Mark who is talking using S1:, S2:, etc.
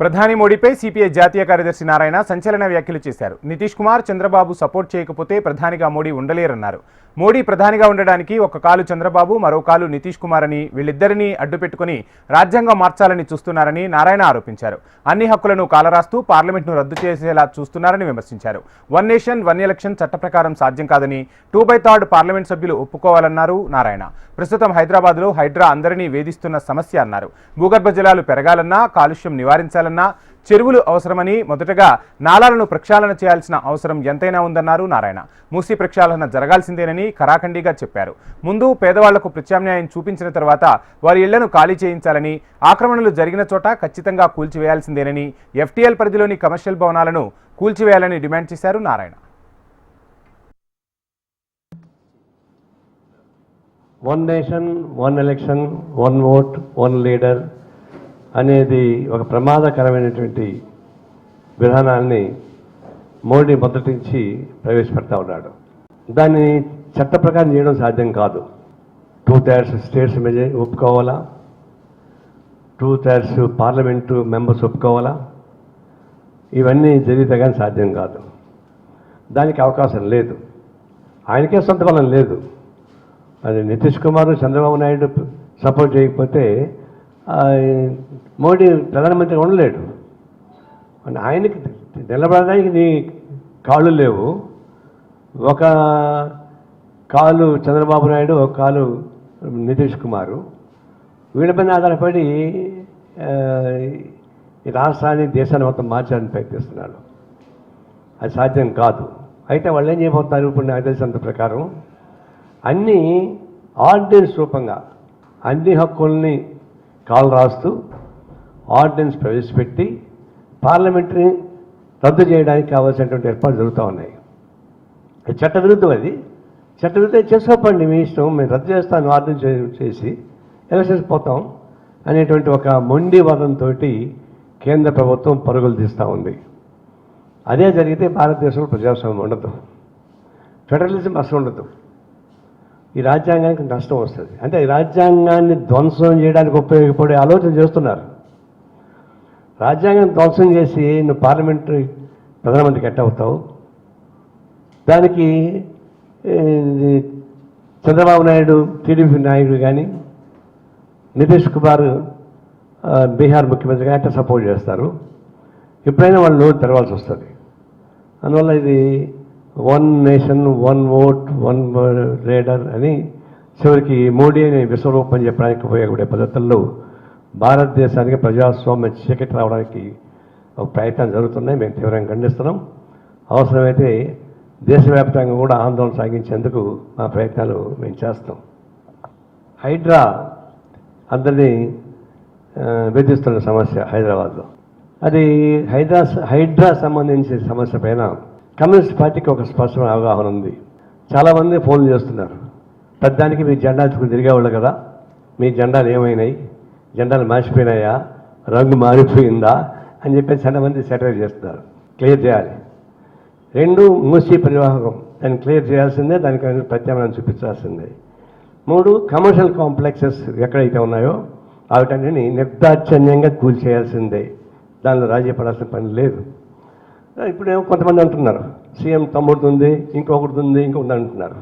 S1: ప్రధాని మోడీపై సిపిఐ జాతీయ కార్యదర్శి నారాయణ సంచలన వ్యాఖ్యలు చేశారు. నితీష్ కుమార్ చంద్రబాబు సపోర్ట్ చేయకపోతే ప్రధానిగా మోడీ ఉండలేరన్నారు. మోడీ ప్రధానిగా ఉండడానికి ఒక కాలు చంద్రబాబు మరో కాలు నితీష్ కుమార్ అని వీళ్ళిద్దరినీ అడ్డుపెట్టుకుని రాజ్యాంగం మార్చాలని చూస్తున్నారని నారాయణ ఆరోపించారు. అన్ని హక్కులను కాలరాస్తూ పార్లమెంట్ను రద్దు చేసేలా చూస్తున్నారని విమర్శించారు. వన్ నేషన్ వన్ ఎలక్షన్ చట్ట ప్రకారం సాధ్యం కాదని టూ బై థర్డ్ పార్లమెంట్ సభ్యులు ఒప్పుకోవాలన్నారు నారాయణ. ప్రస్తుతం హైదరాబాద్లో హైడ్రా అందరినీ వేధిస్తున్న సమస్య అన్నారు. భూగర్భ జలాలు పెరగాలన్నా కాలుష్యం నివారించాలన్నా చెరువులు అవసరమని మొదటగా నాలాలను ప్రక్షాళన చేయాల్సిన అవసరం ఎంతైనా ఉందన్నారు నారాయణ. మూసి ప్రక్షాళన జరగాల్సిందేనని ఖరాఖండిగా చెప్పారు. ముందు పేదవాళ్ళకు ప్రత్యామ్నాయం చూపించిన తర్వాత వారి ఇళ్ళను ఖాళీ చేయించాలని ఆక్రమణలు జరిగిన చోట ఖచ్చితంగా కూల్చివేయాల్సిందేనని ఎఫ్టీఎల్ పరిధిలోని కమర్షియల్ భవనాలను కూల్చివేయాలని డిమాండ్ చేశారు Narayana.
S2: One nation one election one vote one leader అనేది ఒక ప్రమాదకరమైనటువంటి విధానాన్ని మోడీ మొదటి నుంచి ప్రవేశపెడతా ఉన్నాడు. దాన్ని చట్ట ప్రకారం చేయడం సాధ్యం కాదు. టూ థర్డ్స్ స్టేట్స్ మెజ ఒప్పుకోవాలా? టూ థర్డ్స్ పార్లమెంటు మెంబర్స్ ఒప్పుకోవాలా? ఇవన్నీ జరిగితే కానీ సాధ్యం కాదు. దానికి అవకాశం లేదు. ఆయనకే సొంత బలం లేదు. అది నితీష్ కుమార్ చంద్రబాబు నాయుడు సపోర్ట్ చేయకపోతే మోడీ ప్రధానమంత్రి ఉండలేడు. ఆయనకి నిలబడడానికి నీ కాళ్ళు లేవు. ఒక కాలు చంద్రబాబు నాయుడు ఒక కాలు నితీష్ కుమారు. వీళ్ళపైన ఆధారపడి ఈ రాష్ట్రాన్ని దేశాన్ని మొత్తం మార్చడానికి ప్రయత్నిస్తున్నాడు అది సాధ్యం కాదు. అయితే వాళ్ళు ఏం చేయబోతున్నారు? ఇప్పుడు నాకు తెలిసినంత ప్రకారం అన్నీ ఆర్డినెన్స్ రూపంగా అన్ని హక్కుల్ని కాలు రాస్తూ ఆర్డినెన్స్ ప్రవేశపెట్టి పార్లమెంటరీ రద్దు చేయడానికి కావాల్సినటువంటి ఏర్పాట్లు జరుగుతూ ఉన్నాయి. అది చట్టవిరుద్ధం అది. చట్టవిరుద్ధం చేసుకోపండి మీ ఇష్టం మేము రద్దు చేస్తాను ఆర్డినెన్స్ చే- చేసి ఎలక్షన్స్ పోతాం అనేటువంటి ఒక మొండి వాదంతో కేంద్ర ప్రభుత్వం పరుగులు తీస్తూ ఉంది. అదే జరిగితే భారతదేశంలో ప్రజాస్వామ్యం ఉండదు. ఫెడరలిజం అసలు ఉండదు. ఈ రాజ్యాంగానికి నష్టం వస్తుంది. అంటే ఈ రాజ్యాంగాన్ని ధ్వంసం చేయడానికి ఉపయోగపడే ఆలోచన చేస్తున్నారు. రాజ్యాంగం ధ్వంసం చేసి నువ్వు పార్లమెంటరీ ప్రధానమంత్రికి ఎట్ట అవుతావు. దానికి చంద్రబాబు నాయుడు టీడీపీ నాయుడు కానీ నితీష్ కుమార్ బీహార్ ముఖ్యమంత్రి కానీ అట్లా సపోర్ట్ చేస్తారు. ఎప్పుడైనా వాళ్ళు తెరవాల్సి వస్తుంది. అందువల్ల ఇది one nation one vote one leader అని చివరికి మోడీ అని విశ్వరూపం చెప్పడానికి ఉపయోగపడే పద్ధతుల్లో భారతదేశానికి ప్రజాస్వామ్య చీకటి రావడానికి ఒక ప్రయత్నం జరుగుతున్నాయి. మేము తీవ్రంగా ఖండిస్తున్నాం. అవసరమైతే దేశవ్యాప్తంగా కూడా ఆందోళన సాగించేందుకు మా ప్రయత్నాలు మేము చేస్తాం. హైడ్రా అందరినీ ఆ, వేధిస్తున్న సమస్య హైదరాబాద్లో. అది హైదరా హైడ్రా సంబంధించిన సమస్య పైన కమ్యూనిస్ట్ పార్టీకి ఒక స్పష్టమైన అవగాహన ఉంది. చాలామంది ఫోన్లు చేస్తున్నారు. పెద్దానికి మీ జెండా తిరిగేవాళ్ళు కదా. మీ జెండాలు ఏమైనాయి? జెండాలు మార్చిపోయినాయా రంగు మారిపోయిందా? అని చెప్పేసి చాలామంది సెటైర్ చేస్తున్నారు. క్లియర్ చేయాలి. రెండు మూసీ పరివాహకం. దాన్ని క్లియర్ చేయాల్సిందే దానికి ప్రత్యామ్నాయం చూపించాల్సిందే. మూడు కమర్షియల్ కాంప్లెక్సెస్ ఎక్కడైతే ఉన్నాయో వాటన్నిటిని నిర్దాక్షణ్యంగా కూల్చేయాల్సిందే. దానిలో రాజీ పడాల్సిన పని లేదు. ఇప్పుడేమో కొంతమంది అంటున్నారు. సీఎం తమ్ముడుతుంది ఉంది ఇంకొకటి ఉంది ఇంకొకటి అంటున్నారు.